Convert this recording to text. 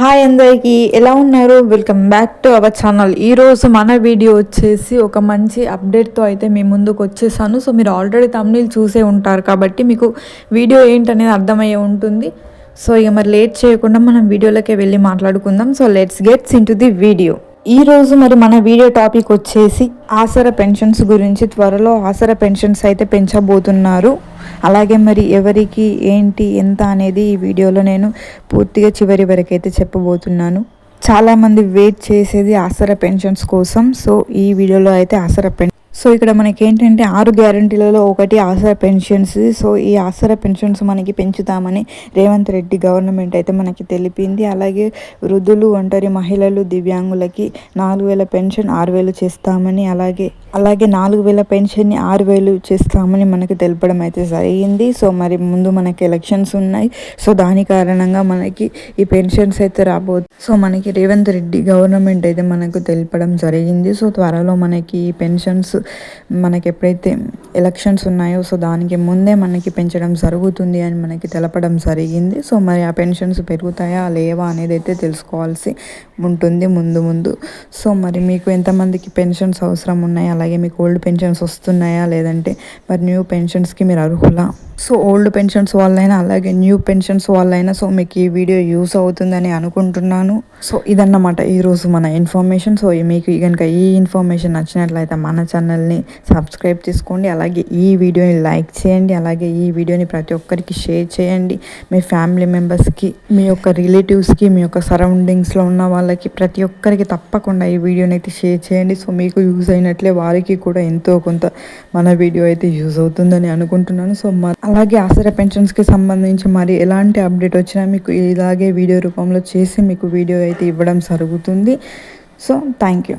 Hi అందరికీ ఎలా ఉన్నారు? Welcome back to our channel ఈరోజు మన వీడియో వచ్చేసి ఒక మంచి అప్డేట్తో అయితే మీ ముందుకు వచ్చేసాను. సో మీరు ఆల్రెడీ తమిళ చూసే ఉంటారు కాబట్టి మీకు వీడియో ఏంటనేది అర్థమయ్యే ఉంటుంది. సో ఇక మరి లేట్ చేయకుండా మనం వీడియోలోకి వెళ్ళి మాట్లాడుకుందాం. So let's gets into the video ఈరోజు మరి మన వీడియో టాపిక్ వచ్చేసి ఆసర పెన్షన్స్ గురించి. త్వరలో ఆసర పెన్షన్స్ అయితే పెంచబోతున్నారు. అలాగే మరి ఎవరికి ఏంటి ఎంత అనేది ఈ వీడియోలో నేను పూర్తిగా చివరి వరకు అయితే చెప్పబోతున్నాను. చాలామంది వెయిట్ చేసేది ఆసర పెన్షన్స్ కోసం. సో ఈ వీడియోలో అయితే ఆసర పెన్షన్ సో ఇక్కడ మనకి ఏంటంటే ఆరు గ్యారంటీలలో ఒకటి ఆసరా పెన్షన్స్. సో ఈ ఆసరా పెన్షన్స్ మనకి పెంచుతామని రేవంత్ రెడ్డి గవర్నమెంట్ అయితే మనకి తెలిపింది. అలాగే వృద్ధులు ఒంటరి మహిళలు దివ్యాంగులకి నాలుగు వేల పెన్షన్ ఆరు వేలు చేస్తామని అలాగే అలాగే నాలుగు వేల పెన్షన్ని ఆరు వేలు చేస్తామని మనకు తెలపడం అయితే జరిగింది. సో మరి ముందు మనకి ఎలక్షన్స్ ఉన్నాయి. సో దాని కారణంగా మనకి ఈ పెన్షన్స్ అయితే రాబోతు సో మనకి రేవంత్ రెడ్డి గవర్నమెంట్ అయితే మనకు తెలపడం జరిగింది. సో త్వరలో మనకి ఈ పెన్షన్స్ మనకి ఎప్పుడైతే ఎలక్షన్స్ ఉన్నాయో సో దానికి ముందే మనకి పెంచడం జరుగుతుంది అని మనకి తెలపడం జరిగింది. సో మరి ఆ పెన్షన్స్ పెరుగుతాయా లేవా అనేది అయితే తెలుసుకోవాల్సి ఉంటుంది ముందు ముందు. సో మరి మీకు ఎంతమందికి పెన్షన్స్ అవసరం ఉన్నాయా? అలాగే మీకు ఓల్డ్ పెన్షన్స్ వస్తున్నాయా? లేదంటే మరి న్యూ పెన్షన్స్కి మీరు అర్హులా? సో ఓల్డ్ పెన్షన్స్ వాళ్ళైనా అలాగే న్యూ పెన్షన్స్ వాళ్ళైనా సో మీకు ఈ వీడియో యూస్ అవుతుందని అనుకుంటున్నాను. సో ఇదన్నమాట ఈరోజు మన ఇన్ఫర్మేషన్. సో మీకు కనుక ఈ ఇన్ఫర్మేషన్ నచ్చినట్లయితే మన ఛానల్ని సబ్స్క్రైబ్ చేసుకోండి. అలాగే ఈ వీడియోని లైక్ చేయండి అలాగే ఈ వీడియోని ప్రతి ఒక్కరికి షేర్ చేయండి. మీ ఫ్యామిలీ మెంబర్స్కి మీ యొక్క రిలేటివ్స్కి మీ యొక్క సరౌండింగ్స్లో ఉన్న వాళ్ళకి ప్రతి ఒక్కరికి తప్పకుండా ఈ వీడియోని అయితే షేర్ చేయండి. సో మీకు యూజ్ అయినట్లే వారికి కూడా ఎంతో కొంత మన వీడియో అయితే యూజ్ అవుతుందని అనుకుంటున్నాను. సో అలాగే ఆసరా పెన్షన్స్కి సంబంధించి మరి ఎలాంటి అప్డేట్ వచ్చినా మీకు ఇలాగే వీడియో రూపంలో చేసి మీకు వీడియో అయితే ఇవ్వడం జరుగుతుంది. So thank you.